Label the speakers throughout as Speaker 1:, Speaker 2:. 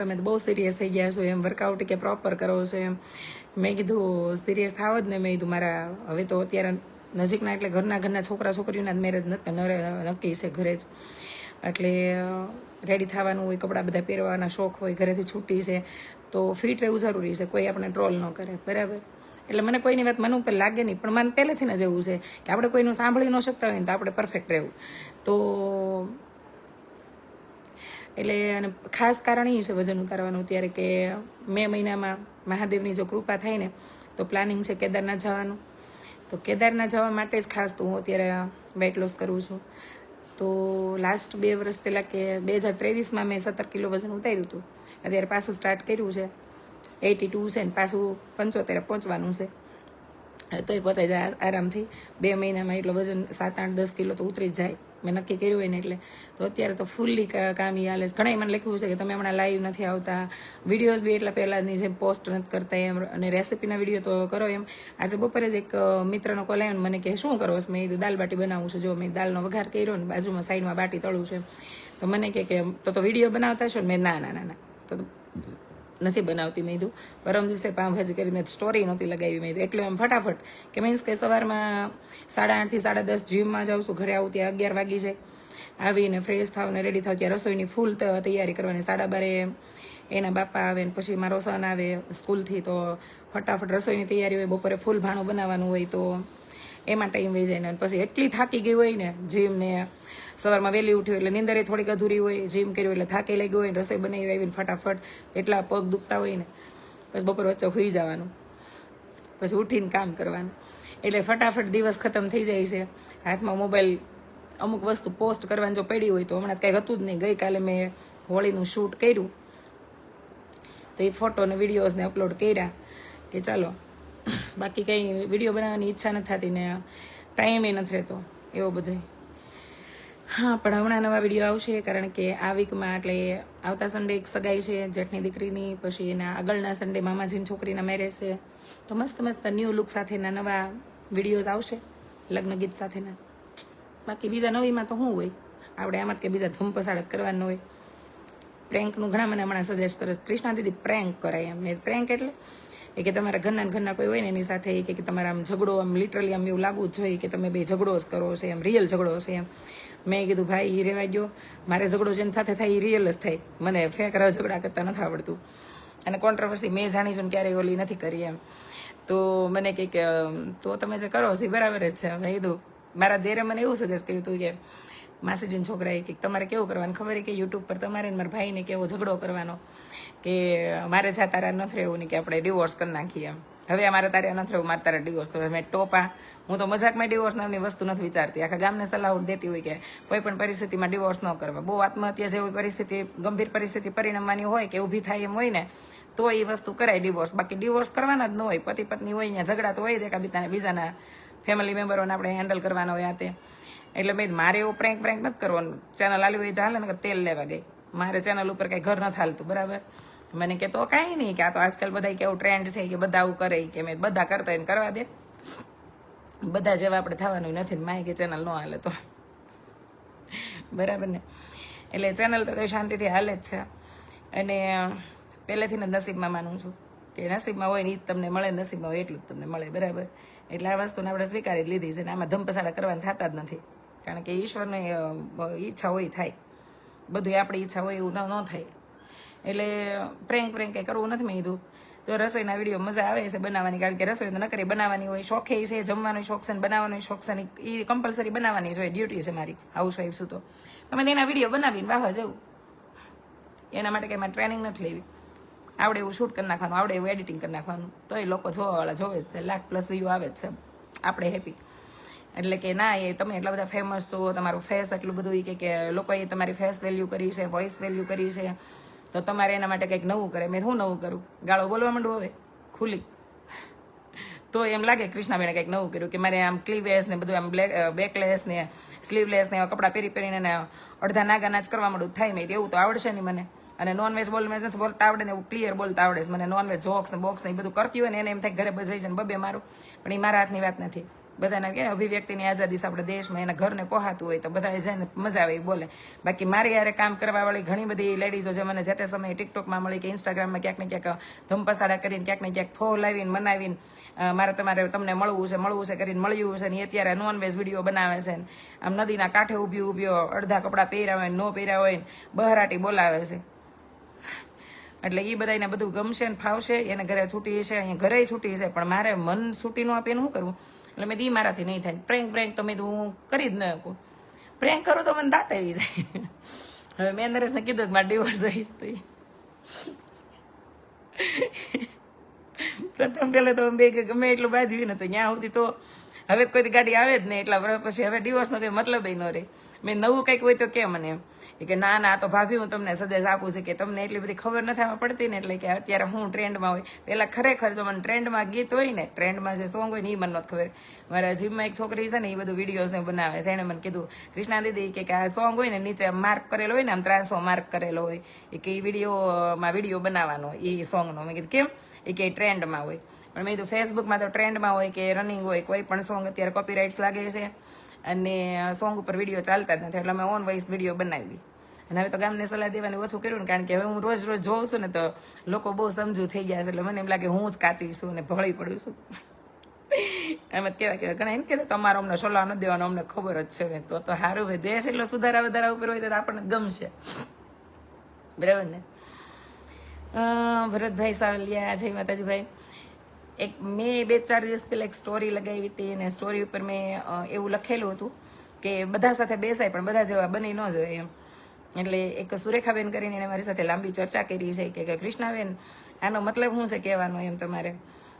Speaker 1: તમે બહુ સિરિયસ થઈ ગયા છો, એમ વર્કઆઉટ કે પ્રોપર કરો છો એમ. મેં કીધું સિરિયસ થાવ જ ને. મેં કીધું, મારા, હવે તો અત્યારે નજીકના એટલે ઘરના ઘરના છોકરા છોકરીઓના મેરેજ નક્કી છે ઘરે જ. એટલે રેડી થવાનું હોય, કપડાં બધા પહેરવાના, શોખ હોય, ઘરેથી છૂટી છે, તો ફિટ રહેવું જરૂરી છે. કોઈ આપણે ટ્રોલ ન કરે, બરાબર? એટલે મને કોઈની વાત મન ઉપર લાગે નહીં, પણ મને પહેલેથી જ એવું છે કે આપણે કોઈનું સાંભળી ન શકતા હોય ને તો આપણે પરફેક્ટ રહેવું. તો એટલે અને ખાસ કારણ એ છે વજન ઉતારવાનું ત્યારે કે મે મહિનામાં મહાદેવની જો કૃપા થાય ને, તો પ્લાનિંગ છે કેદારનાથ જવાનું. તો કેદારનાથ જવા માટે જ ખાસ તો હું અત્યારે વેઇટ લોસ કરું છું. તો લાસ્ટ બે વર્ષ પહેલાં કે બે હજાર ત્રેવીસમાં મેં સત્તર કિલો વજન ઉતાર્યું હતું. અત્યારે પાછું સ્ટાર્ટ કર્યું છે. એટી ટુ છે ને, પાછું પંચોતેર પહોંચવાનું છે. તોય પચાઈ જાય આરામથી બે મહિનામાં એટલો વજન સાત આઠ દસ કિલો તો ઉતરી જ જાય. મેં નક્કી કર્યું હોય ને એટલે. તો અત્યારે તો ફૂલ્લી કામ ઈ હાલે ઘણા મને લખ્યું છે કે તમે હમણાં લાઈવ નથી આવતા. વિડીયોઝ બી એટલા પહેલાંની જેમ પોસ્ટ નથી કરતા એમ. અને રેસીપીના વીડિયો તો કરો એમ. આજે બપોરે જ એક મિત્રનો કોલ આવ્યો મને કે, શું કરો મેં કીધું, દાલ બાટી બનાવું છું. જો મેં દાલનો વઘાર કર્યો ને બાજુમાં સાઈડમાં બાટી તળું છે. તો મને કે તો તો વીડિયો બનાવતા છો? ને મેં ના ના ના ના. તો નથી બનાવતી મેં પરમ દિવસે પાઉંભાજી કરી મેં સ્ટોરી નહોતી લગાવી મેં એટલે એમ ફટાફટ કે મીન્સ કે સવારમાં સાડા આઠથી સાડા દસ જીમમાં જાઉં છું, ઘરે આવું ત્યાં અગિયાર વાગી જાય. આવીને ફ્રેશ થાવ ને રેડી થાવ ત્યાં રસોઈની ફૂલ તૈયારી કરવાની. સાડા બારે એના બાપા આવે ને પછી મારો સન આવે સ્કૂલથી, તો ફટાફટ રસોઈની તૈયારી હોય, બપોરે ફૂલ ભાણું બનાવવાનું હોય તો એમાં ટાઈમ વહી જાય ને પછી એટલી થાકી ગઈ હોય ને, જીમ ને સવારમાં વહેલી ઉઠ્યું એટલે નિંદરે થોડીક અધૂરી હોય, જીમ કર્યું એટલે થાકી લાગી હોય ને, રસોઈ બનાવી આવીને ફટાફટ એટલા પગ દુખતા હોય ને, પછી બપોર વચ્ચે હોઈ જવાનું. પછી ઉઠીને કામ કરવાનું. એટલે ફટાફટ દિવસ ખતમ થઈ જાય છે. હાથમાં મોબાઈલ અમુક વસ્તુ પોસ્ટ કરવાની જો પડી હોય તો હમણાં કંઈ હતું જ નહીં. ગઈકાલે મેં હોળીનું શૂટ કર્યું. તો એ ફોટો અને વિડીયોઝને અપલોડ કર્યા કે ચાલો બાકી કંઈ વીડિયો બનાવવાની ઈચ્છા નથી થતી ને ટાઈમે નથી રહેતો, એવો બધો. હા, પણ હમણાં નવા વીડિયો આવશે, કારણ કે આ વીકમાં એટલે આવતા સન્ડે એક સગાઈ છે, જેઠની દીકરીની, પછી એના આગળના સન્ડે મામાજીની છોકરીના મેરેજ છે. તો મસ્ત મસ્ત ન્યૂ લુક સાથેના નવા વિડીયોઝ આવશે, લગ્ન ગીત સાથેના. બાકી બીજા નવીમાં તો શું હોય? આપણે આમાં કે બીજા ધૂમપસાડ કરવાનું હોય. પ્રેન્કનું ઘણા મને હમણાં સજેસ્ટ કરે. કૃષ્ણા દીદી પ્રેન્ક કરાય એમ. પ્રેન્ક એટલે એ કે તમારા ઘરના ઘરના કોઈ હોય ને એની સાથે, એ કે તમારા આમ ઝઘડો આમ લિટરલી આમ એવું લાગવું જોઈએ કે તમે બે ઝઘડો જ કરો છો, એમ રિયલ ઝઘડો છે એમ. મેં કીધું, ભાઈ એ રહેવા ગયો. મારે ઝઘડો જેની સાથે થાય એ રિયલ જ થાય. મને ફેક ઝઘડા કરતા નથી આવડતું. અને કોન્ટ્રોવર્સી મેં જાણી છું ક્યારેય ઓલી નથી કરી એમ. તો મને કહે કે તો તમે જે કરો છો એ બરાબર જ છે. મેં કીધું, મારા દેરે મને એવું સજેસ્ટ કર્યું હતું કે માસીજીના છોકરાએ કે તમારે કેવું કરવાનું? ખબર કે યુટ્યુબ પર તમારે મારા ભાઈને કેવો ઝઘડો કરવાનો? કે મારે જા તારા નથી રહેવું ને કે આપણે ડિવોર્સ કરી નાખીએ એમ. હવે અમારે તારે નથી રહેવું મારે તારે ડિવોર્સ કરવા મેં ટોપા, હું તો મજાકમાં ડિવોર્સ નામની વસ્તુ નથી વિચારતી. આખા ગામને સલાહ દેતી હોય કે કોઈ પણ પરિસ્થિતિમાં ડિવોર્સ ન કરવા. બહુ આત્મહત્યા જેવી પરિસ્થિતિ, ગંભીર પરિસ્થિતિ પરિણમવાની હોય કે ઊભી થાય એમ હોય ને, તો એ વસ્તુ કરાય ડિવોર્સ બાકી ડિવોર્સ કરવાના જ ન હોય. પતિ પત્ની હોય અહીંયા ઝઘડા તો હોય જ એકાબીજાને બીજાના ફેમિલી મેમ્બરોને આપણે હેન્ડલ કરવાના હોય આ તે. એટલે મેં મારે એવો પ્રેન્ક પ્રેન્ક નથી કરવાનું. ચેનલ આલી હોય ચાલે ને તેલ લેવા ગઈ. મારે ચેનલ ઉપર કંઈ ઘર નથી હાલતું, બરાબર? મને કે તો કાંઈ નહીં, કે આ તો આજકાલ બધા કેવું ટ્રેન્ડ છે, કે બધા આવું કરે, કે મેં બધા કરતા હોય કરવા દે. બધા જેવા આપણે થવાનું નથી માય કે ચેનલ ન હાલે તો. બરાબર ને? એટલે ચેનલ તો શાંતિથી હાલે જ છે. અને પહેલેથી જ નસીબમાં માનું છું. કે નસીબમાં હોય ને એ જ તમને મળે, નસીબમાં હોય એટલું જ તમને મળે, બરાબર? એટલે આ વસ્તુને આપણે સ્વીકારી જ લીધી છે અને આમાં ધમપસાડા કરવાના થતા જ નથી. કારણ કે ઈશ્વરની ઈચ્છા હોય થાય. બધું આપણી ઈચ્છા હોય એવું ન થાય. એટલે પ્રેન્ક પ્રેન્ક કંઈ કરવું નથી મેં કીધું જો રસોઈના વીડિયો મજા આવે છે બનાવવાની, કારણ કે રસોઈ તો નકરી બનાવવાની હોય, શોખે છે, જમવાનો શોખ છે બનાવવાનો શોખ છે એ કમ્પલસરી બનાવવાની હોય ડ્યુટી છે મારી હાઉસ વાઈફ શું તો. તમે તેના વીડિયો બનાવીને વાહ જવું. એના માટે કંઈ મારે ટ્રેનિંગ નથી લેવી. આવડે એવું શૂટ કરી નાખવાનું, આવડે એવું એડિટિંગ કરી નાખવાનું. તો એ લોકો જોવાવાળા જોવે છે. લાખ પ્લસ વ્યૂ આવે છે. આપણે હેપી એટલે કે ના, એ તમે એટલા બધા ફેમસ છો, તમારું ફેસ એટલું બધું એ કે કે લોકોએ તમારી ફેસ વેલ્યુ કરી છે વોઇસ વેલ્યુ કરી છે. તો તમારે એના માટે કંઈક નવું કરે. મેં શું નવું કરું? ગાળો બોલવા માંડું હવે? ખુલ્લી તો એમ લાગે કૃષ્ણાબેને કંઈક નવું કર્યું કે મારે આમ ક્લીવેસ ને બધું આમ બ્લેક બેકલેસ ને સ્લીવલેસ ને કપડાં પહેરી પહેરીને અડધા નાગાના જ કરવા માંડું. થાય મેં એવું તો આવડશે નહીં મને. અને નોનવેજ બોલ મેં નથી બોલતા આવડે ને એવું ક્લિયર બોલતા આવડે છે. મને નોનવેજ જોક્સ ને બોક્સ ને એ બધું કરતી હોય ને એને એમ થાય ઘરે બજાઈ જાય બબે મારું. પણ એ મારા હાથની વાત નથી. બધાને કે અભિવ્યક્તિની આઝાદી આપણે દેશમાં, એના ઘરને પહોંચાતું હોય તો બધા જઈને મજા આવે એ બોલે. બાકી મારી યારે કામ કરવા વાળી ઘણી બધી લેડીઝો જે મને જે તે સમયે ટિકટોકમાં મળી કે ઇન્સ્ટાગ્રામમાં ક્યાંક ને ક્યાંક ધમપસાડા કરીને ક્યાંક ને ક્યાંક ફો લાવીને મનાવીને મારે તમારે તમને મળવું છે મળવું છે કરીને મળ્યું છે ને એ અત્યારે નોનવેજ વીડિયો બનાવે છે આમ નદીના કાંઠે ઊભી ઊભ્યો અડધા કપડાં પહેર્યા હોય નો પહેર્યા હોય બહરાટી બોલાવે છે. એટલે એ બધાને બધું ગમશે ને ફાવશે, એને ઘરે છૂટી છે અહીંયા ઘરે છૂટી છે પણ મારે મન છૂટી નું આપીને શું કરવું એટલે મેં દી મારાથી નહીં થાય. પ્રેન્ક પ્રેન્ક તો મેં તો હું કરી જ ન શકું. પ્રેન્ક કરું તો મને દાંત આવી જાય. હવે મેં નરેશને કીધું કે મારે ડિવોર્સ થઈ તો ઈ. પ્રથમ પહેલાં તો બે ગમે એટલું બાજવી ને તો ત્યાં સુધી તો હવે કોઈ ગાડી આવે જ નહીં, એટલા વર્ષ પછી હવે ડિવોર્સનો કંઈ મતલબ ન રહે. મેં નવું કંઈક હોય તો કેમ મને. એમ કે ના ના તો ભાભી, હું તમને સજેશ આપું છું કે તમને એટલી બધી ખબર નથી આવવા પડતી ને એટલે કે અત્યારે હું ટ્રેન્ડમાં હોય. પહેલાં ખરેખર જો મને ટ્રેન્ડમાં ગીત હોય ને ટ્રેન્ડમાં જે સોંગ હોય ને એ મને નથી ખબર. મારા જીમમાં એક છોકરી છે ને એ બધું વિડીયોઝ ને બનાવે છે. એણે મને કીધું, કૃષ્ણા દીદી કે આ સોંગ હોય ને, નીચે માર્ક કરેલો હોય ને, આમ ત્રાસો માર્ક કરેલો હોય. એ કે એ વિડીયોમાં વીડિયો બનાવવાનો એ સોંગનો મેં કીધું, કેમ? એ કે ટ્રેન્ડમાં હોય. પણ મેં કીધું ફેસબુકમાં તો ટ્રેન્ડમાં હોય કે રનિંગ હોય, કોઈ પણ સોંગ અત્યારે કોપીરાઇટ્સ લાગે છે અને સોંગ ઉપર વીડિયો ચાલતા જ નથી. એટલે મેં ઓન વોઇસ વીડિયો બનાવી. અને હવે તો ગામને સલાહ દેવાની ઓછું કર્યું ને, કારણ કે હવે હું રોજ રોજ જોઉં છું ને, તો લોકો બહુ સમજુ થઈ ગયા છે. એટલે મને એમ લાગે હું જ કાચી છું અને ભળી પડું છું. એમ જ કહેવાય કહેવાય. ઘણા એમ કે તમારો અમને સલાહ ન દેવાનો, અમને ખબર જ છે તો તો સારું ભાઈ દેશ એટલો સુધારા વધારા ઉપર હોય તો આપણને ગમશે. બરાબર ને? ભરતભાઈ સાવલિયા, જય માતાજીભાઈ એક મેં બે ચાર દિવસ પહેલાં એક સ્ટોરી લગાવી હતી અને સ્ટોરી ઉપર મેં એવું લખેલું હતું કે બધા સાથે બેસાય પણ બધા જેવા બની ન જોઈએ એમ. એટલે એક સુરેખાબેન કરીને એણે મારી સાથે લાંબી ચર્ચા કરી છે કે કૃષ્ણાબેન, આનો મતલબ શું છે કહેવાનો એમ તમારે?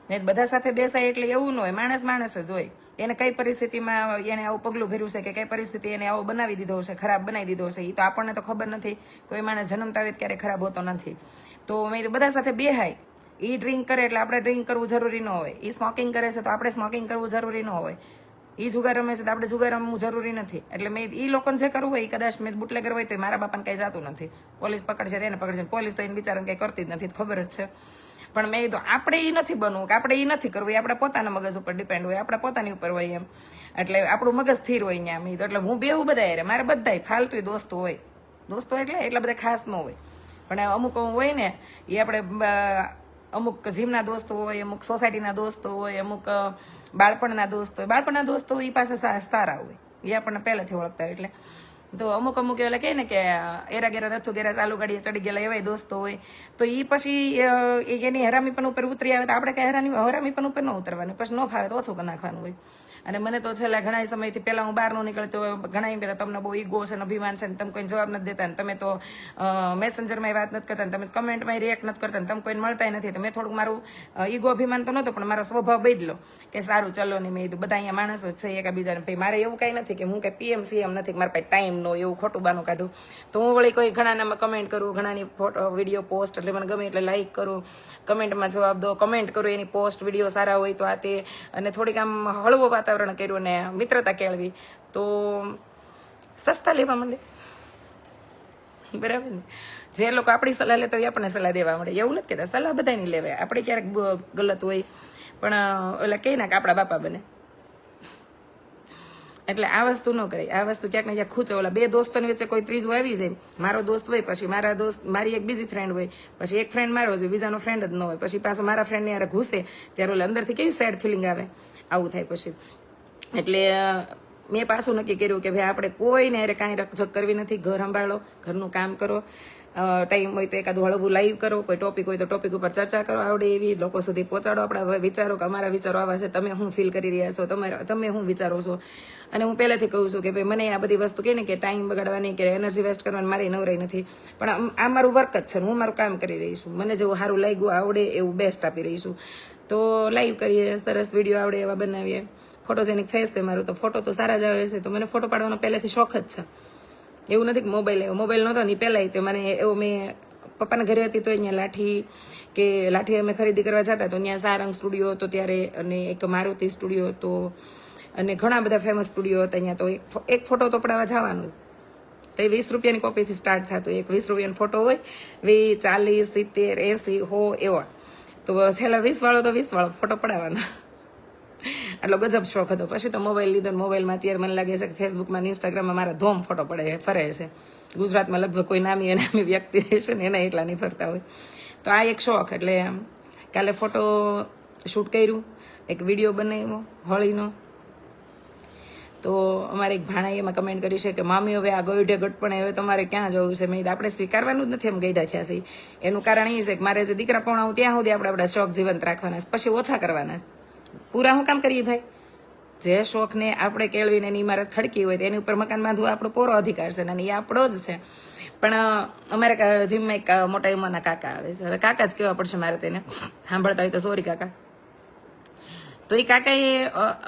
Speaker 1: ને બધા સાથે બેસાય એટલે એવું ન હોય, માણસ માણસ જ હોય. એને કઈ પરિસ્થિતિમાં એને આવું પગલું ભર્યું છે કે કઈ પરિસ્થિતિ એને આવો બનાવી દીધો છે, ખરાબ બનાવી દીધો છે એ તો આપણને તો ખબર નથી. કોઈ માણસ જન્મતા હોય ક્યારે ખરાબ હોતો નથી. તો મેં બધા સાથે બેહાય. એ ડ્રિંક કરે એટલે આપણે ડ્રિંક કરવું જરૂરી ન હોય. એ સ્મોકિંગ કરે છે તો આપણે સ્મોકિંગ કરવું જરૂરી ન હોય. એ જુગાર રમે છે તો આપણે જુગાર રમવું જરૂરી નથી. એટલે મેં એ લોકોને જે કરવું હોય એ કદાચ મેં બુટલેગર હોય તો મારા બાપાને કંઈ જતું નથી. પોલીસ પકડશે તેને પકડશે. પોલીસ તો એને બિચારાને કંઈ કરતી જ નથી ખબર જ છે. પણ મેં કીધું, આપણે એ નથી બનવું, કે આપણે એ નથી કરવું. એ આપણે પોતાના મગજ ઉપર ડિપેન્ડ હોય, આપણે પોતાની ઉપર હોય એમ. એટલે આપણું મગજ સ્થિર હોય ત્યાં મેં એટલે હું બેવું બધા રે. મારે બધાય ફાલતુ દોસ્તો હોય. દોસ્તો એટલે એટલા બધા ખાસ ન હોય. પણ અમુક હોય ને એ આપણે અમુક જીમના દોસ્તો હોય, અમુક સોસાયટીના દોસ્તો હોય, અમુક બાળપણના દોસ્તો હોય. બાળપણના દોસ્તો એ પાછા સારા હોય. એ આપણને પહેલાંથી ઓળખતા હોય, એટલે તો અમુક અમુક એવા કહે ને કે એરા ગેરા નથું ગેરા ચાલુ ગાડીએ ચડી ગયેલા એવાય દોસ્તો હોય. તો એ પછી એની એ એની હરામીપણ ઉપર ઉતરી આવે તો આપણે કઈ હરામી પણ ઉપર ન ઉતરવાનું. પછી ન ફાવે તો ઓછું કરી નાખવાનું હોય. અને મને તો છેલ્લા ઘણા સમયથી પહેલાં હું બહાર ન નીકળતો ઘણા પહેલાં તમને બહુ ઈગો છે ને અભિમાન છે ને તમે કોઈ જવાબ નથી દેતા ને તમે તો મેસેન્જરમાં વાત નથી કરતા ને તમે કમેન્ટમાં રિએક્ટ નથી કરતા ને તમે કોઈને મળતા નથી. તો મેં થોડુંક મારું ઈગો અભિમાન તો નહોતો, પણ મારો સ્વભાવ બદલો. કે સારું, ચલો ને મેં કીધું, બધા અહીંયા માણસો છે એકબીજાને. ભાઈ, મારે એવું કાંઈ નથી કે હું કે પીએમ સીએમ નથી, મારા પાસે ટાઈમ નો એવું ખોટું બાનું કાઢું. તો હું વળી કોઈ ઘણાનામાં કમેન્ટ કરું, ઘણાની ફોટો વીડિયો પોસ્ટ એટલે મને ગમે એટલે લાઈક કરું. કમેન્ટમાં જવાબ દો કમેન્ટ કરું એની પોસ્ટ વીડિયો સારા હોય તો આ તે. અને થોડીક આમ હળવું વાતાવરણ કર્યું ને મિત્રતા કેળવી. તો સસ્તા લેવા માંડે. બરાબર ને? જે લોકો આપણી સલાહ લેતા હોય આપણને સલાહ દેવા મળે એવું નથી કહેતા સલાહ બધાની લેવાય. આપણે ક્યારેક ગલત હોય, પણ એટલે કહે ને કે આપણા બાપા બને. એટલે આ વસ્તુ ન કરાય. આ વસ્તુ ક્યાંક ને ક્યાંક ખૂચે. ઓલા બે દોસ્તોની વચ્ચે કોઈ ત્રીજું આવી જાય. મારો દોસ્ત હોય, પછી મારા દોસ્ત, મારી એક બીજી ફ્રેન્ડ હોય, પછી એક ફ્રેન્ડ મારો હોય, બીજાનો ફ્રેન્ડ જ ન હોય. પછી પાછો મારા ફ્રેન્ડને યારે ઘૂસે, ત્યારે ઓલા અંદરથી કેવી સેડ ફિલિંગ આવે? આવું થાય પછી. એટલે મેં પાછું નક્કી કર્યું કે ભાઈ આપણે કોઈને અરે કાંઈ રકઝક કરવી નથી. ઘર સંભાળો, ઘરનું કામ કરો. ટાઈમ હોય તો એકાદ હળવું લાઈવ કરો, કોઈ ટોપિક હોય તો ટોપિક ઉપર ચર્ચા કરો. આવડે એવી લોકો સુધી પહોંચાડો આપણા વિચારો કે અમારા વિચારો આવા છે. તમે શું ફીલ કરી રહ્યા છો? તમે તમે શું વિચારો છો? અને હું પહેલેથી કહું છું કે ભાઈ, મને આ બધી વસ્તુ કહે ને કે ટાઈમ બગાડવાની કે એનર્જી વેસ્ટ કરવાની મારી નવરાઈ નથી. પણ આ મારું વર્ક જ છે હું મારું કામ કરી રહી છું. મને જેવું સારું લાગ્યું, આવડે એવું બેસ્ટ આપી રહી છું. તો લાઈવ કરીએ, સરસ વીડિયો આવડે એવા બનાવીએ. ફોટોજેનિક ફેસ છે મારું, તો ફોટો તો સારા જ આવે છે. તો મને ફોટો પાડવાનો પહેલેથી શોખ જ છે. એવું નથી કે મોબાઈલ આવ્યો. મોબાઈલ નહોતો ને પહેલાં તો મને એવો મેં પપ્પાના ઘરે હતી તો અહીંયા લાઠી કે લાઠી અમે ખરીદી કરવા જતા તો ત્યાં સારંગ સ્ટુડિયો હતો ત્યારે અને એક મારુતિ સ્ટુડિયો હતો અને ઘણા બધા ફેમસ સ્ટુડિયો હતા અહીંયા તો એક ફોટો તો પડાવવા જવાનું. તો એ વીસ રૂપિયાની કોપીથી સ્ટાર્ટ થતું. એક વીસ રૂપિયાનો ફોટો હોય, વીસ, ચાલીસ, સિત્તેર, એંસી, હો, એવા. તો છેલ્લા વીસ વાળો તો વીસવાળો ફોટો પડાવવાનો. આટલો ગજબ શોખ હતો. પછી તો મોબાઈલ લીધો મોબાઈલમાં અત્યારે મને લાગે છે કે ફેસબુકમાં ઇન્સ્ટાગ્રામમાં મારા ધોમ ફોટો પડે ફરે છે. ગુજરાતમાં લગભગ કોઈ નામી અનામી વ્યક્તિ છે ને એના એટલા નહીં ફરતા હોય. તો આ એક શોખ એટલે કાલે ફોટો શૂટ કર્યું, એક વીડિયો બનાવ્યો, હોળીનો. તો અમારે એક ભાણાએ એમાં કમેન્ટ કરી છે કે, મામી, હવે આ ગોઈઢે ગટપણે, હવે તમારે ક્યાં જવું છે? મેં આપણે સ્વીકારવાનું જ નથી. એમ ગઈઢા થયા છે. એનું કારણ એ છે કે મારે જે દીકરા પણાવું ત્યાં સુધી આપણે આપણા શોખ જીવંત રાખવાના પછી ઓછા કરવાના છે. પૂરા હું કામ કરીએ ભાઈ? જે શોખને આપણે કેળવીને એની ઇમારત ખડકી હોય તેની ઉપર મકાન બાંધવું આપણો પૂરો અધિકાર છે અને એ આપણો જ છે. પણ અમારે જીમમાં એક મોટા ઉંમરના કાકા આવે છે. હવે કાકા જ કહેવા પડશે મારે તેને સાંભળતા હોય તો સોરી કાકા. તો એ કાકાએ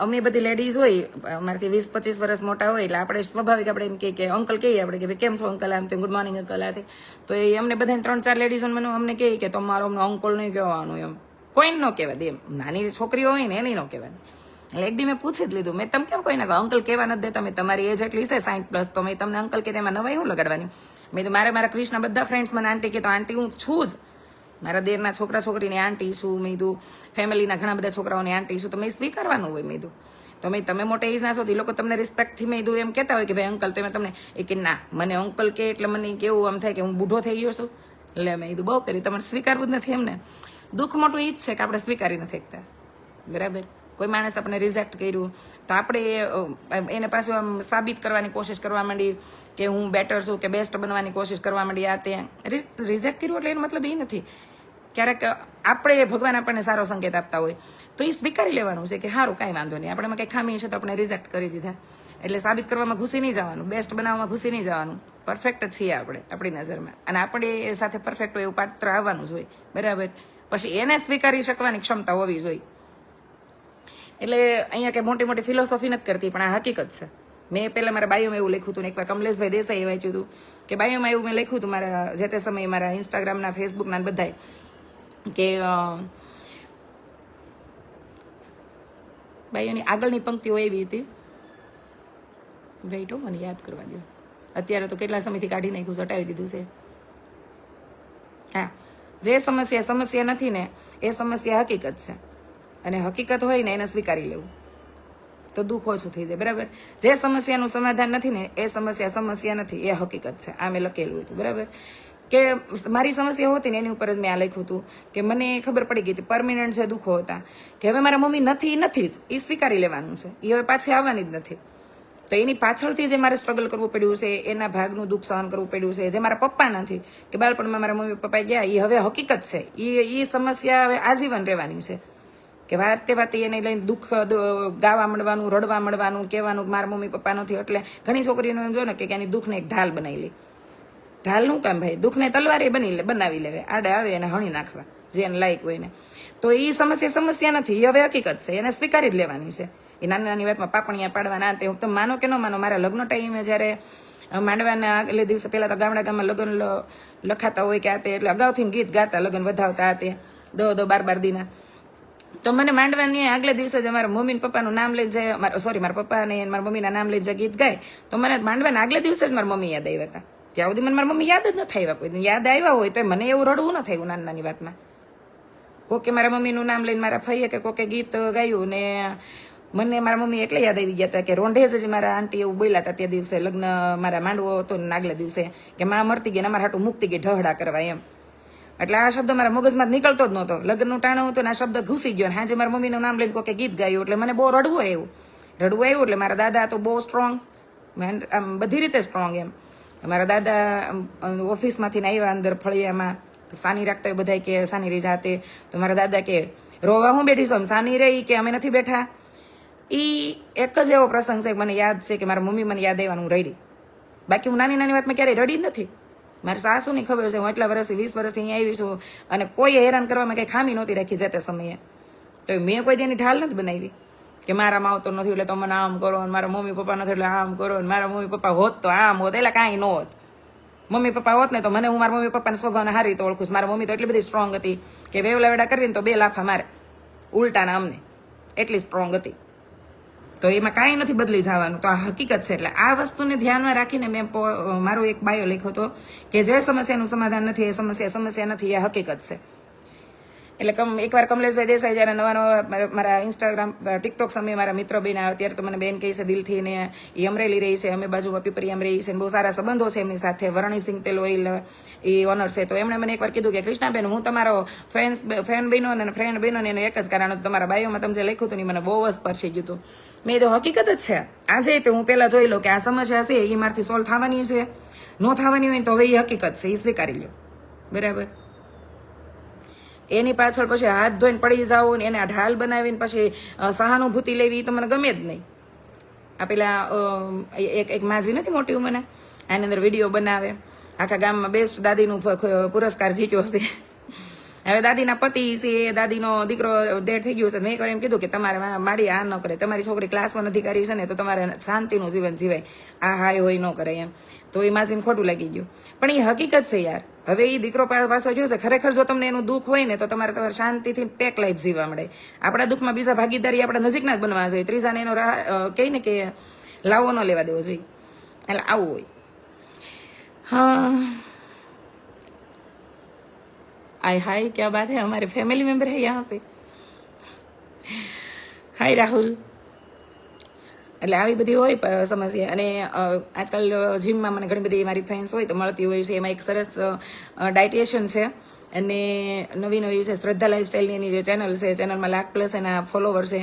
Speaker 1: અમે બધી લેડીઝ હોય, અમારાથી વીસ પચીસ વર્ષ મોટા હોય એટલે આપણે સ્વાભાવિક આપણે એમ કહીએ કે અંકલ કહીએ આપણે કે ભાઈ, કેમ છો અંકલ? આમ તેમ ગુડ મોર્નિંગ અંકલ આ તો એ અમને બધાને ત્રણ ચાર લેડીઝોને મને અમને કહે કે તમારો અમને અંકલ નહીં કહેવાનું એમ. કોઈને ન કહેવા દે એમ નાની છોકરીઓ હોય ને એને ન કહેવા દે એટલે એક દી મેં પૂછી જ લીધું. મેં તમે કેમ કોઈને અંકલ કહેવા નથી દેતા. મેં તમારી એજ એટલી છે સાઠ પ્લસ તો મેં તમને અંકલ કે તેમાં નવાઈ હું લગાડવાની? મેં તો મારે મારા ક્રિષ્ના બધા ફ્રેન્ડ્સ મને આંટી કે તો આંટી હું છું જ. મારા દેરના છોકરા છોકરીની આંટી છું. મેં કીધું ફેમિલીના ઘણા બધા છોકરાઓની આંટી છું. તો મેં સ્વીકારવાનું હોય, મેં કીધું. તો મેં, તમે મોટા એજના છો, તો એ લોકો તમને રિસ્પેક્ટથી મેં કીધું, એમ કહેતા હોય કે, ભાઈ, અંકલ તમે તમને એ કે, ના, મને અંકલ કે, એટલે મને કેવું આમ થાય કે, હું બૂઢો થઈ ગયો છું. એટલે મેં કીધું, બહુ કરી, તમારે સ્વીકારવું જ નથી એમને. દુઃખ મોટું એ જ છે કે આપણે સ્વીકારી નથી શકતા. બરાબર? કોઈ માણસ આપણે રિઝેક્ટ કર્યું, તો આપણે એને પાછું આમ સાબિત કરવાની કોશિશ કરવા માંડી કે હું બેટર છું કે બેસ્ટ બનવાની કોશિશ કરવા માંડી આ તે. રિઝેક્ટ કર્યું એટલે એનો મતલબ એ નથી. ક્યારેક આપણે ભગવાન આપણને સારો સંકેત આપતા હોય, તો એ સ્વીકારી લેવાનું છે કે સારું કાંઈ વાંધો નહીં. આપણામાં કંઈ ખામી છે તો આપણે રિઝેક્ટ કરી દીધા. એટલે સાબિત કરવામાં ઘૂસી નહીં જવાનું. બેસ્ટ બનાવવામાં ઘૂસી નહીં જવાનું. પરફેક્ટ છીએ આપણે, આપણી નજરમાં. અને આપણે એ સાથે પરફેક્ટ હોય એવું પાત્ર આવવાનું જ હોય. બરાબર? પછી એને સ્વીકારી શકવાની ક્ષમતા હોવી જોઈએ. એટલે અહીંયા કે મોટી મોટી ફિલોસોફી નથી કરતી પણ આ હકીકત છે. મેં પહેલાં મારા બાયોમાં એવું લખ્યું હતું ને એકવાર કમલેશભાઈ દેસાઈએ વાંચ્યું હતું કે બાયોમાં એવું મેં લખ્યું હતું મારા જે તે સમયે મારા ઇન્સ્ટાગ્રામના ફેસબુકના બધાય કે બાયોની આગળની પંક્તિઓ એવી હતી. વેઇટ હો મને યાદ કરવા દો અત્યારે તો કેટલા સમયથી કાઢી નાખ્યું છે, હટાવી દીધું છે. હા. જે સમસ્યા સમસ્યા નથી ને, એ સમસ્યા હકીકત છે. અને હકીકત હોય ને એને સ્વીકારી લેવું. તો દુઃખ ઓછું થઈ જાય, બરાબર? જે સમસ્યાનું સમાધાન નથી ને, એ સમસ્યા સમસ્યા નથી, એ હકીકત છે. આ મેં લખેલું હતું, બરાબર? કે મારી સમસ્યા હોતી ને, એની ઉપર જ મેં આ લખ્યું હતું કે મને ખબર પડી ગઈ હતી પરમિનન્ટ છે દુઃખો હતા, કે હવે મારા મમ્મી નથી નથી જ એ સ્વીકારી લેવાનું છે. એ હવે પાછી આવવાની જ નથી. તો એની પાછળથી જે મારે સ્ટ્રગલ કરવું પડ્યું છે, એના ભાગનું દુઃખ સહન કરવું પડ્યું છે, જે મારા પપ્પા નથી, કે બાળપણમાં મારા મમ્મી પપ્પા ગયા એ હવે હકીકત છે. એ એ સમસ્યા હવે આજીવન રહેવાની છે. કે વાતે વાતે એને લઈને દુઃખ ગાવા મળવાનું, રડવા મળવાનું, કહેવાનું મારા મમ્મી પપ્પા નથી, એટલે ઘણી છોકરીઓને એમ જો ને કે એની દુઃખને એક ઢાલ બનાવી લે. ઢાલનું કામ ભાઈ? દુઃખને તલવારે બની લે, બનાવી લેવે. આડે આવે એને હણી નાખવા જે એને લાયક હોય ને તો એ સમસ્યા સમસ્યા નથી એ હવે હકીકત છે, એને સ્વીકારી જ લેવાની છે. એ નાની નાની વાતમાં પાપણિયા પાડવાના તે તો માનો કે ન માનો, મારા લગ્ન ટાઈમે જ્યારે માંડવાના આગલે દિવસે પહેલાં તો ગામડા ગામમાં લગ્ન લખાતા હોય કે આ તે, એટલે અગાઉથી ગીત ગાતા, લગ્ન વધાવતા આ તે, દો દો, બાર બાર દીના. તો મને માંડવાની આગલે દિવસે જ અમારા મમ્મી પપ્પાનું નામ લઈને જાય મારા સોરી મારા પપ્પા ને મારા મમ્મીના નામ લઈને જે ગીત ગાય. તો મને માંડવાના આગલે દિવસે જ મારા મમ્મી યાદ આવ્યા હતા. ત્યાં સુધી મને મારા મમ્મી યાદ જ નથી આવ્યા કોઈ. યાદ આવ્યા હોય તો મને એવું રડવું ન થયું નાની નાની વાતમાં. કોકે મારા મમ્મીનું નામ લઈને મારા ફઈએ કે કોકે ગીત ગાયું ને મને મારા મમ્મી એટલે યાદ આવી ગયા હતા કે રોંઢેજ જ મારા આંટી એવું બોલ્યા હતા તે દિવસે, લગ્ન મારા માંડવો હતો ને આગલે દિવસે, કે માં મરતી ગઈ ને મારા હાટું મુક્તિ ગઈ ઢહડા કરવા એમ. એટલે આ શબ્દ મારા મગજમાં નીકળતો જ નહોતો. લગ્નનું ટાણું હતું ને આ શબ્દ ઘૂસી ગયો હાજે મારા મમ્મીનું નામ લઈને કોઈ ગીત ગાયું એટલે મને બહુ રડવું આવ્યું. રડવું આવ્યું એટલે મારા દાદા તો બહુ સ્ટ્રોંગ આમ બધી રીતે સ્ટ્રોંગ એમ. મારા દાદા ઓફિસમાંથી આવ્યા અંદર ફળિયામાં સાની રાખતા હોય બધા કે સાની રહી જાતે. તો મારા દાદા કે, રોવા હું બેઠી છું? સાની રહી કે અમે નથી બેઠા? ઈ એક જ એવો પ્રસંગ છે મને યાદ છે કે મારા મમ્મી મને યાદ આવ્યા રડી. બાકી હું નાની નાની વાતમાં ક્યારેય રડી નથી. મારી સાસુની ખબર છે, હું એટલા વર્ષથી, વીસ વર્ષથી અહીંયા આવી છું અને કોઈ હેરાન કરવામાં કંઈ ખામી નહોતી રાખી જતા સમયે. તો મેં કોઈ તેની ઢાલ નથી બનાવી કે મારામાં આવતો નથી એટલે તમે આમ કરો અને મારા મમ્મી પપ્પા નથી એટલે આમ કરો અને મારા મમ્મી પપ્પા હોત તો આમ હોત, એટલે કાંઈ ન હોત. મમ્મી પપ્પા હોત ને તો મને હું મારા મમ્મી પપ્પાના સ્વભાવને સારી રીતે ઓળખું છું. મારા મમ્મી તો એટલી બધી સ્ટ્રોંગ હતી કે વેવલા વેડા કરીને તો બે લાફા મારે, ઉલટાના અમને. એટલી સ્ટ્રોંગ હતી. તો એમાં કાંઈ નથી બદલી જવાનું. તો આ હકીકત છે. એટલે આ વસ્તુને ધ્યાનમાં રાખીને મેં મારો એક બાયો લખ્યો હતો કે જે સમસ્યાનું સમાધાન નથી, એ સમસ્યા સમસ્યા નથી, એ હકીકત છે. એટલે કમ એકવાર કમલેશભાઈ દેસાઈ જ્યારે નવા નવા મારા- ઇન્સ્ટાગ્રામ ટિકટોક સમયે મારા મિત્ર બેન આવે ત્યારે તો મને બેન કહે છે, દિલથી ને એ અમરેલી રહી છે, અમે બાજુમાં પીપરિયામ રહી છે. બહુ સારા સંબંધો છે એમની સાથે. વરણીસિંહ તેલ ઓઇલ એ ઓનર છે. તો એમણે મને એકવાર કીધું કે, કૃષ્ણાબેન, હું તમારો ફ્રેન્ડ ફેન બહેનો અને ફ્રેન્ડ બહેનો એનું એક જ કારણ હતું. તમારા બાયોમાં તમે જે લખ્યું હતું ને મને બહુ જ પરસી ગયું હતું. મેં તો હકીકત જ છે. આજે તો હું પહેલાં જોઈ લઉં કે આ સમસ્યા છે એ મારથી સોલ્વ થવાની છે. ન થવાની હોય તો હવે એ હકીકત છે. એ સ્વીકારી લો બરાબર? એની પાછળ પછી હાથ ધોઈને પડી જાવ ને એને ઢાલ બનાવીને પછી સહાનુભૂતિ લેવી તો મને ગમે જ નહીં. આ પેલા એક એક માજી નથી મોટી ઉંમરના? આની અંદર વીડિયો બનાવે. આખા ગામમાં બેસ્ટ દાદીનું પુરસ્કાર જીત્યો છે હવે દાદીના પતિ છે દાદીનો દીકરો ડેડ થઈ ગયો છે. મેં એમ કીધું કે તમારે મારી આ ન કરે. તમારી છોકરી ક્લાસ વન અધિકારી છે ને, તો તમારે શાંતિનું જીવન જીવાય. આ હાય હોય ન કરે એમ. તો એ માજીને ખોટું લાગી ગયું. પણ એ હકીકત છે યાર. હવે એ દીકરો પાછો છે, ખરેખર જો તમને એનું દુઃખ હોય ને, તો તમારે તમારે શાંતિથી પેક લાઈફ જીવવા મળે. આપણા દુઃખમાં બીજા ભાગીદારી આપણા નજીકના જ બનવા જોઈએ. ત્રીજાને એનો રાહ કહીને કે લાવો ન લેવા દેવો જોઈએ. એટલે આવું હોય. हाँ आय हाय क्या बात है हमारे फैमिली मेंबर है यहाँ पे હાય રાહુલ એટલે આવી બધી હોય પ- સમસ્યા અને અ, આજકાલ જીમમાં મને ઘણી બધી મારી ફ્રેન્ડ્સ હોય તો મળતી હોય છે એમાં એક સરસ ડાયટિશિયન છે અને નવી નવી છે શ્રદ્ધા લાઈફસ્ટાઈલની એની જે ચેનલ છે ચેનલમાં લાખ પ્લસ એના ફોલોવર છે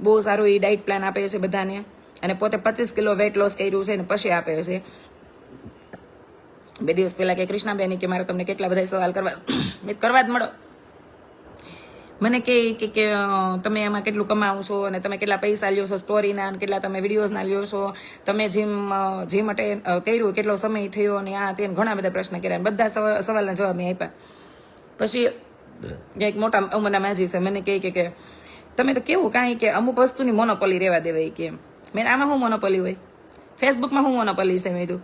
Speaker 1: બહુ સારું એ ડાયટ પ્લાન આપે છે બધાને અને પોતે પચીસ કિલો વેટ લોસ કર્યું છે અને પછી આપે છે બે દિવસ પહેલા કે કૃષ્ણાબેન કે મારે તમને કેટલા બધા સવાલ કરવા કરવા જ મળો. મને કે કે તમે એમાં કેટલું કમાવો છો અને તમે કેટલા પૈસા લ્યો છો સ્ટોરીના અને કેટલા તમે વિડીયોઝના લ્યો છો? તમે જીમ જીમ માટે કર્યું કેટલો સમય થયો અને આ તે ઘણા બધા પ્રશ્ન કર્યા બધા સવા- સવાલના જવાબ મેં આપ્યા. પછી એક મોટા ઉંમરના માજી છે મને કહે કે કે તમે તો કેવું કાંઈ કે અમુક વસ્તુની મોનોપોલી રહેવા દેવાય કે. મેં આમાં શું મોનોપોલી હોય? ફેસબુકમાં શું મોનોપોલી છે મેં કીધું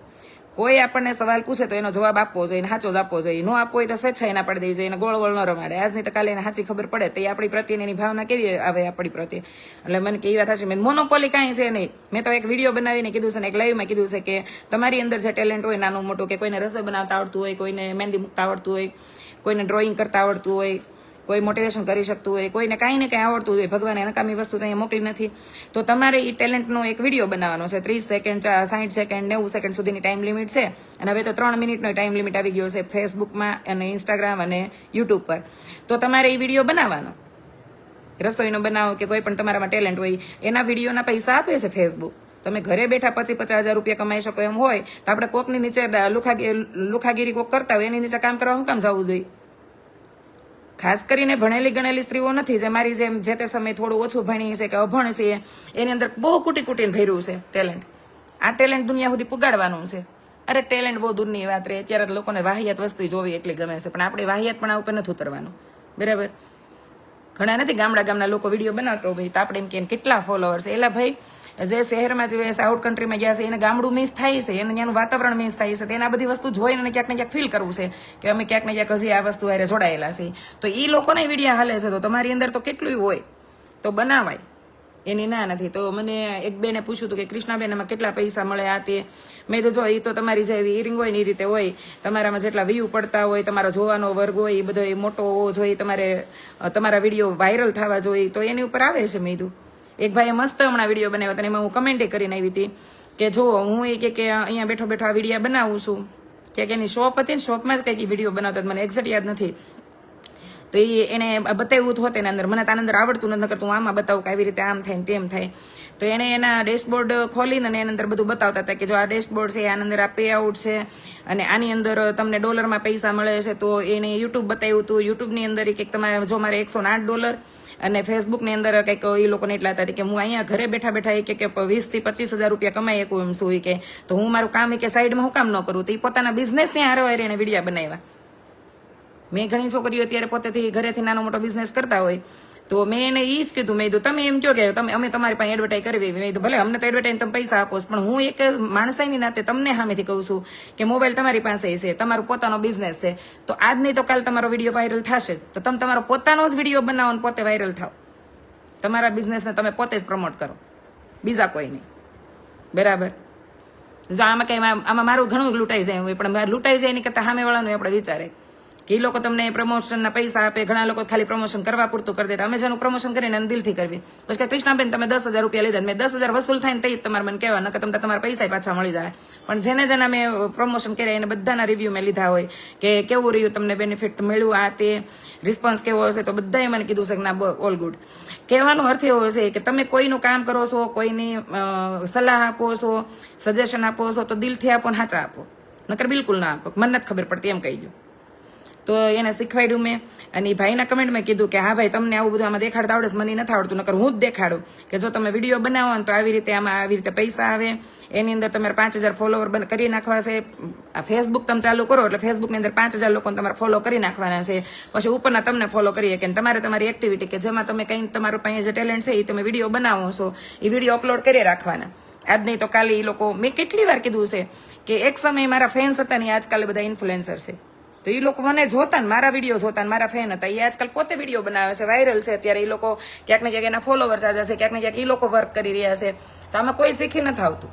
Speaker 1: કોઈ આપણને સવાલ પૂછે તો એનો જવાબ આપવો જોઈએ સાચો જ આપવો જોઈએ. ન આપવો હોય તો સ્વેચ્છા ના પડી દેવી જોઈએ, એને ગોળ ગોળ ન રમાડે. આજની તો કાલે એને સાચી ખબર પડે તો એ આપણી પ્રત્યે એની ભાવના કેવી આવે આપણી પ્રત્યે? એટલે મને કેવી વાત હશે મેં મોનોપોલી કાંઈ છે નહીં. મેં તો એક વીડિયો બનાવીને કીધું છે ને, એક લાઈવમાં કીધું છે કે તમારી અંદર જે ટેલેન્ટ હોય, નાનું મોટું, કે કોઈને રસોઈ બનાવતા આવડતું હોય, કોઈને મહેંદી મૂકતા આવડતું હોય, કોઈને ડ્રોઈંગ કરતા આવડતું હોય કોઈ મોટિવેશન કરી શકતું હોય, કોઈને કાંઈ ને કાંઈ આવડતું હોય, ભગવાને નકામી વસ્તુ ત્યાં મોકલી નથી. તો તમારે એ ટેલેન્ટનો એક વીડિયો બનાવવાનો છે, ત્રીસ સેકન્ડ સાઠ સેકન્ડ નેવું સેકન્ડ સુધીની ટાઈમ લિમિટ છે. અને હવે તો ત્રણ મિનિટનો ટાઈમ લિમિટ આવી ગયો છે ફેસબુકમાં અને ઇન્સ્ટાગ્રામ અને યુટ્યુબ પર. તો તમારે એ વીડિયો બનાવવાનો. રસોઈનો બનાવો કે કોઈ પણ તમારામાં ટેલેન્ટ હોય, એના વિડીયોના પૈસા આપે છે ફેસબુક તમે ઘરે બેઠા પચીસ પચાસ હજાર રૂપિયા કમાઈ શકો એમ હોય, તો આપણે કોકની નીચે લુખાગી લુખાગીરી કોક કરતા હોય, એની નીચે કામ કરવા શું કામ જવું જોઈએ? ખાસ કરીને ભણેલી ગણેલી સ્ત્રીઓ નથી, જે મારી જેમ જે તે સમયે થોડું ઓછું ભણી છે કે અભણ છે એની અંદર બહુ કૂટી કૂટીને ભર્યું છે ટેલેન્ટ. આ ટેલેન્ટ દુનિયા સુધી પુગાડવાનું છે. અરે ટેલેન્ટ બહુ દૂરની વાત રહે અત્યારે લોકોને વાહિયાત વસ્તુ જોવી એટલી ગમે છે, પણ આપણે વાહિયાત પણ આ ઉપર નથી ઉતરવાનું. બરાબર? ઘણા નથી, ગામડા ગામના લોકો વીડિયો બનાવતો હોય. તો આપણે એમ કે કેટલા ફોલોઅર્સ એલા ભાઈ, જે શહેરમાં જે સાઉથ કન્ટ્રીમાં ગયા છે, એને ગામડું મિસ થાય છે, એને ત્યાંનું વાતાવરણ મિસ થાય છે. તેના બધી વસ્તુ જોઈને એને ક્યાંક ને ક્યાંક ફીલ કરવું છે કે અમે ક્યાંક ને ક્યાંક હજી આ વસ્તુ હારે જોડાયેલા છે. તો એ લોકોને વીડિયો હાલે છે. તો તમારી અંદર તો કેટલું હોય. તો બનાવાય. એની ના નથી. તો મને એક બેને પૂછ્યું હતું કે કૃષ્ણાબેન એમાં કેટલા પૈસા મળે આ તે? મેં તો જો એ તો તમારી જે ઇયરિંગ હોય ને એ રીતે હોય. તમારામાં જેટલા વ્યૂ પડતા હોય, તમારો જોવાનો વર્ગ હોય એ બધો એ મોટો હોવો જોઈએ. તમારે તમારા વીડિયો વાયરલ થવા જોઈએ. તો એની ઉપર આવે છે મેં એક ભાઈએ મસ્ત હમણાં વીડિયો બનાવ્યો હતો એમાં હું કમેન્ટે કરીને આવી હતી કે, જો, હું એ કે અહીંયા બેઠો બેઠો આ વીડિયો બનાવું છું. કે એની શોપ હતી ને શોપમાં જ કંઈક વીડિયો બનાવતા મને એક્ઝેક્ટ યાદ નથી. તો એ એને બતાવ્યું તો એના અંદર. મને તો અંદર આવડતું નથી કરતું આમાં બતાવું કે આવી રીતે આમ થાય ને તેમ થાય. તો એણે એના ડેશબોર્ડ ખોલીને અને એના અંદર બધું બતાવતા હતા કે જો આ ડેશબોર્ડ છે, આના અંદર આ પે આઉટ છે અને આની અંદર તમને ડોલરમાં પૈસા મળે છે, તો એને યુટ્યુબ બતાવ્યું હતું. યુટ્યુબની અંદર કંઈક તમારે, જો મારે એકસો આઠ ડોલર અને ફેસબુકની અંદર કંઈક એ લોકોને એટલા હતા કે હું અહીંયા ઘરે બેઠા બેઠા એ કે વીસથી પચીસ હજાર રૂપિયા કમાઈ શકું એમ શું કે. તો હું મારું કામ કે સાઈડમાં હું કામ ન કરું. તો એ પોતાના બિઝનેસની હારે એને વિડીયા બનાવ્યા. મેં ઘણી છોકરીઓ અત્યારે પોતેથી ઘરેથી નાનો મોટો બિઝનેસ કરતા હોય, તો મેં એને એ જ કીધું, મેં કીધું, તમે એમ કહો કે તમે, અમે તમારી પાસે એડવર્ટાઈઝ કરવી મેં કીધું, ભલે, અમને તો એડવર્ટાઈઝ તમે પૈસા આપો પણ હું એક માણસાઈની નાતે તમને સામેથી કહું છું કે મોબાઈલ તમારી પાસે છે, તમારો પોતાનો બિઝનેસ છે. તો આજ નહીં તો કાલ તમારો વીડિયો વાયરલ થશે. તો તમે તમારો પોતાનો જ વીડિયો બનાવો અને પોતે વાયરલ થાવ તમારા બિઝનેસને તમે પોતે જ પ્રમોટ કરો. બીજા કોઈ નહીં. બરાબર? જો આમાં કંઈ, આમાં મારું ઘણું લૂંટાઈ જાય પણ લૂંટાઈ જાય એની કરતાં સામેવાળાનું આપણે વિચારે. કે એ લોકો તમને પ્રમોશનના પૈસા આપે, ઘણા લોકો ખાલી પ્રમોશન કરવા પૂરતું કરી દેતા અમે જેનું પ્રમોશન કરીને અને દિલથી કરવી. પછી કે કૃષ્ણાબેન, તમે દસ હજાર રૂપિયા લીધા મેં દસ હજાર વસૂલ થાય ને તે તમારે મને કહેવા નકર તમને તમારા પૈસા પાછા મળી જાય. પણ જેને જેને મેં પ્રમોશન કર્યા, એને બધાના રિવ્યૂ મેં લીધા હોય. કે કેવું રહ્યું તમને બેનિફિટ મળ્યું આ તે? રિસ્પોન્સ કેવો હશે? તો બધાએ મને કીધું છે કે ના ઓલ ગુડ કહેવાનો અર્થ એવો છે કે તમે કોઈનું કામ કરો છો, કોઈની સલાહ આપો છો સજેશન આપો છો, તો દિલથી આપો ને સાચા આપો. નકર બિલકુલ ના આપો. મને નથી ખબર પડતી, એમ કહી દઉં તો એને શીખવાડ્યું મેં. અને એ ભાઈના કમેન્ટમાં કીધું કે, હા ભાઈ, તમને આવું બધું આમાં દેખાડતા આવડે મને નથી આવડતું, નકર હું જ દેખાડું. કે જો તમે વીડિયો બનાવો ને તો આવી રીતે આમાં આવી રીતે પૈસા આવે. એની અંદર તમારે પાંચ હજાર ફોલોવર કરી નાખવા છે. ફેસબુક તમે ચાલુ કરો એટલે ફેસબુકની અંદર પાંચ હજાર લોકોને તમારે ફોલો કરી નાખવાના છે. પછી ઉપરના તમને ફોલો કરીએ કે તમારે તમારી એક્ટિવિટી કે જેમાં તમે કંઈ તમારું પાસે જે ટેલેન્ટ છે, એ તમે વીડિયો બનાવો છો, એ વીડિયો અપલોડ કરી રાખવાના. આજ નહીં તો કાલે એ લોકો મેં કેટલી વાર કીધું છે કે એક સમય મારા ફેન્સ હતા ને આજકાલ બધા ઇન્ફ્લુએન્સર છે. તો એ લોકો મને જોતા ને, મારા વીડિયો જોતા ને, મારા ફેન હતા. એ આજકાલ પોતે વીડિયો બનાવે છે વાયરલ છે અત્યારે. એ લોકો ક્યાંક ને ક્યાંક એના ફોલોવર્સ આજે છે ક્યાંક ને ક્યાંક એ લોકો વર્ક કરી રહ્યા છે. તો આમાં કોઈ શીખી નથી આવતું.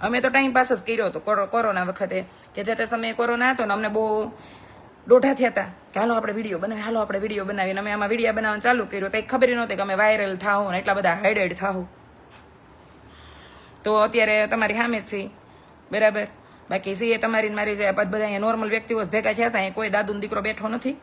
Speaker 1: અમે તો ટાઈમ પાસ જ કર્યો હતો કોરો- કોરોના વખતે, કે જે તે સમયે કોરોના હતો ને, અમને બહુ દોઢા થયા હતા કે હાલો આપણે વીડિયો બનાવી હાલો આપણે વીડિયો બનાવીને અમે આમાં વીડિયો બનાવવાનું ચાલુ કર્યું. તો એ ખબર નહોતી કે અમે વાયરલ થાઓ ને, એટલા બધા હાઈડેડ થાવું તો અત્યારે તમારી સામે છીએ. બરાબર? બાકી સીએ તમારી મારી જે બધા અહીંયા નોર્મલ વ્યક્તિઓ ભેગા થયા છે, અહીંયા કોઈ દાદુનો દીકરો બેઠો નથી.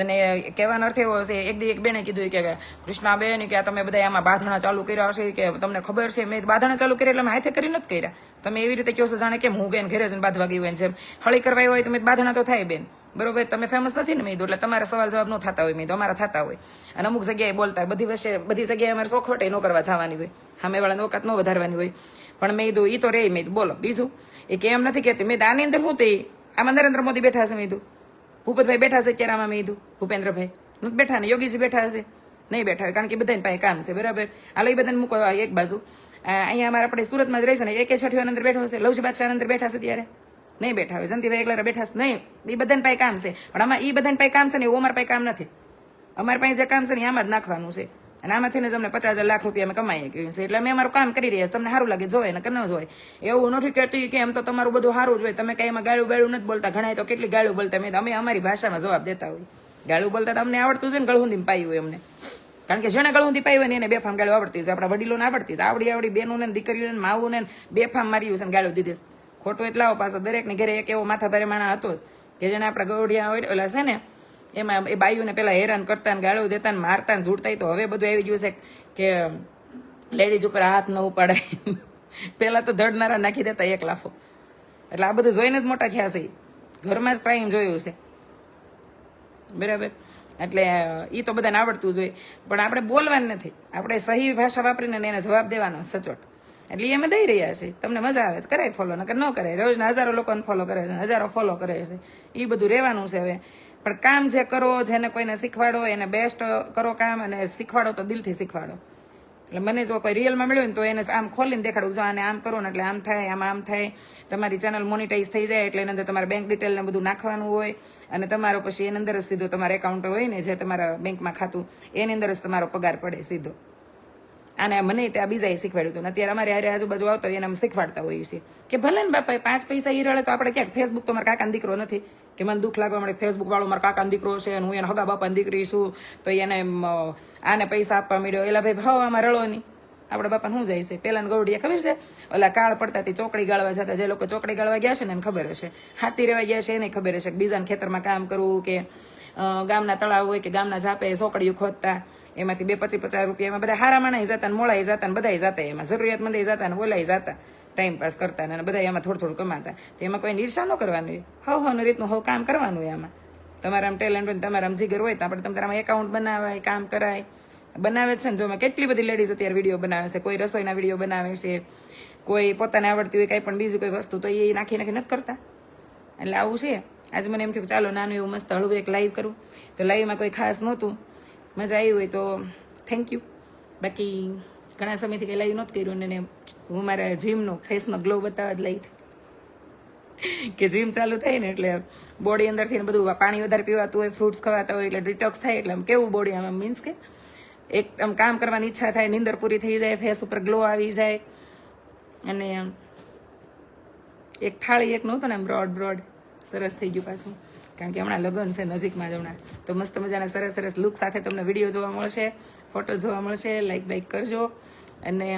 Speaker 1: અને કહેવાનો અર્થ એવો છે, એક દી એક બેને કીધું કે કૃષ્ણાબેન કે આ તમે બધા આમાં બાંધણા ચાલુ કર્યા હશે કે તમને ખબર છે, મેં બાંધણા ચાલુ કર્યા એટલે મેં હાથે કરી નથી કર્યા. તમે એવી રીતે કહો છો, જાણે કેમ હું બેન ઘરે જઈને બાંધવા ગયું જેમ. હળી કરવા હોય તો મેં બાંધણા તો થાય બેન. બરોબર? તમે ફેમસ નથી ને મેં એટલે તમારા સવાલ જવાબ ન થતા હોય મેં અમારા થતા હોય. અને અમુક જગ્યાએ બોલતા, બધી વચ્ચે બધી જગ્યાએ અમારે સોખવટે ન કરવા જવાની હોય. સામે વાળાને ઓકાત ન વધારવાની હોય. પણ મેં કીધું એ તો રે મેં બોલો, બીજું? એ કે એમ નથી કહેતી, મેં કીધું, આની અંદર શું તે આમાં નરેન્દ્ર મોદી બેઠા હશે મેં કીધું. ભૂપતભાઈ બેઠા છે અત્યારે આમાં મેં કીધું. ભૂપેન્દ્રભાઈ નથી બેઠા ને યોગીજી બેઠા હશે નહીં બેઠા હોય, કારણ કે બધાને પાસે કામ છે, બરાબર? આ એ બધાને મૂકો એક બાજુ. અહીંયા અમારે આપણે સુરતમાં જ રહીશું ને, એક છઠ્યો અંદર બેઠો હશે, લવજી બાદશાહ અંદર બેઠા છે ત્યારે? નહીં બેઠા હોય જનતીભાઈ એકલા બેઠા છે નહીં, એ બધાને પાસે કામ છે. પણ આમાં એ બધાને પાસે કામ છે ને, એવું અમારા પાસે કામ નથી. અમારા પાસે જે કામ છે ને આમાં જ નાખવાનું છે. અને આમાંથી જ અમને પચાસ હજાર લાખ રૂપિયા અમે કમાઈ ગયું છે. એટલે અમે અમારું કામ કરી રહ્યા છે તમને સારું લાગે જોવે ને કે ન જોવે. એવું નથી કહેતી કે એમ તો તમારું બધું સારું જ હોય. તમે કઈ એમાં ગાળું બાળું નથી બોલતા. ઘણા તો કેટલી ગાળું બોલતા. અમે અમારી ભાષામાં જવાબ દેતા હોય. ગાળું બોલતા તો અમને આવડતું છે ને ગળહુંદી પાયું અમને. કારણ કે જેને ગળુંદી પાઈ હોય ને એને બેફામ ગાળું આવડતી છે આપણા વડીલોને આવડતી છે આવડી આવડી બેનું ને દીકરીઓને માવું ને બેફામ માર્યું છે ને ગાળું દીધી. ખોટું એટલા પાછો દરેકની ઘરે એક એવો માથા ભારે માણા હતો કે જેને આપણા ગૌડિયા હોય ઓલા છે ને એમાં એ બાઈઓને પેલા હેરાન કરતા ને ગાળો દેતા ને મારતા ને ઝૂડતા તો હવે બધું આવી ગયું છે કે લેડીઝ ઉપર હાથ ન ઉપાડાય પેલા તો ધડનારા નાખી દેતા એક લાફો. એટલે આ બધું જોઈને જ મોટા થયા છે. ઘરમાં જ ક્રાઇમ જોયું છે. બરાબર? એટલે એ તો બધાને આવડતું જોઈએ પણ આપણે બોલવાનું નથી. આપણે સહી ભાષા વાપરીને એને જવાબ દેવાનો સચોટ. એટલે અમે દઈ રહ્યા છે. તમને મજા આવે કરાય ફોલો નકર ન કરાય. રોજના હજારો લોકોને ફોલો કરે છે હજારો ફોલો કરે છે. એ બધું રહેવાનું છે હવે. પણ કામ જે કરો, જેને કોઈને શીખવાડો, એને બેસ્ટ કરો કામ અને શીખવાડો તો દિલથી શીખવાડો. એટલે મને જો કોઈ રિયલમાં મળ્યું ને તો એને આમ ખોલીને દેખાડું, જો આને આમ કરો ને એટલે આમ થાય, આમ આમ થાય. તમારી ચેનલ મોનિટાઈઝ થઈ જાય એટલે એની અંદર તમારે બેંક ડિટેલ ને બધું નાખવાનું હોય અને તમારો પછી એની અંદર જ સીધો તમારે એકાઉન્ટ હોય ને જે તમારા બેંકમાં ખાતું, એની અંદર જ તમારો પગાર પડે સીધો. અને મને ત્યાં બીજાએ શીખવાડ્યું હતું. અત્યારે અમારે હારે આજુબાજુ આવતો એને અમે શીખવાડતા હોઈએ છીએ. કે ભલે ને બાપા પાંચ પૈસા એ રળે તો આપણે ક્યાંક ફેસબુક તો મારા કાકાનો દીકરો નથી. કે મને દુઃખ લાગવા મળે ફેસબુક વાળો મારા કાકાનો દીકરો છે અને હું એને હગા બાપાની દીકરી છું, તો એને આને પૈસા આપવા મળ્યો એલા ભાઈ ભાવ આમાં રળો નહીં. આપણા બાપા શું જાય છે? પહેલાંને ગૌડીએ ખબર છે? ઓલા કાળ પડતાથી ચોકડી ગાળવા જતા, જે લોકો ચોકડી ગાળવા ગયા છે ને એને ખબર હશે. હાથી રહેવા ગયા છે, એને ખબર હશે કે બીજાના ખેતરમાં કામ કરવું કે ગામના તળાવ હોય કે ગામના ઝાપે ચોકડીઓ ખોદતા. એમાંથી બે પચીસ પચાસ રૂપિયા એમાં બધા હારા માણા જતા મોળા જતા બધા જતા એમાં. જરૂરિયાતમંદ જતા ને બોલાઈ જતા. ટાઈમ પાસ કરતા ને બધા એમાં થોડું થોડું કમાતા. તો એમાં કોઈ નિરસા ન કરવાનું. હવ હવ રીતનું હવ કામ કરવાનું એમાં આમાં. તમારા આમ ટેલેન્ટ હોય ને તમારા આમ જીગર હોય તો આપણે તમારામાં એકાઉન્ટ બનાવાય, કામ કરાય. બનાવે છે ને જો મેં કેટલી બધી લેડીઝ અત્યારે વીડિયો બનાવે છે. કોઈ રસોઈના વીડિયો બનાવે છે. કોઈ પોતાને આવડતી હોય કાંઈ પણ બીજી કોઈ વસ્તુ તો એ નાખી નાખી નથી કરતા. એટલે આવું છે. આજે મને એમ થયું ચાલો, નાનું એવું મસ્ત હળવું એક લાઈવ કરું. તો લાઈવમાં કોઈ ખાસ નહોતું. મજા આવી હોય તો થેન્ક યુ બાકી ઘણા સમયથી કંઈ લાઈવ નહોતું કર્યું અને હું મારા જીમનો ફેસનો ગ્લો બતાવવા જ લાવી કે જીમ ચાલુ થાય ને એટલે બોડી અંદરથી બધું પાણી વધારે પીવાતું હોય ફ્રૂટ્સ ખવાતા હોય એટલે ડિટોક્સ થાય એટલે આમ કેવું બોડી આમ મીન્સ કે એક આમ કામ કરવાની ઈચ્છા થાય, નીંદર પૂરી થઈ જાય ફેસ ઉપર ગ્લો આવી જાય. અને એક થાળી એક નહોતો ને આમ બ્રોડ બ્રોડ સરસ થઈ ગયું પાછું. કારણ કે હમણાં લગ્ન છે નજીકમાં જ હમણાં. તો મસ્ત મજાના સરસ સરસ લુક સાથે તમને વીડિયો જોવા મળશે ફોટો જોવા મળશે લાઈક બાઈક કરજો. અને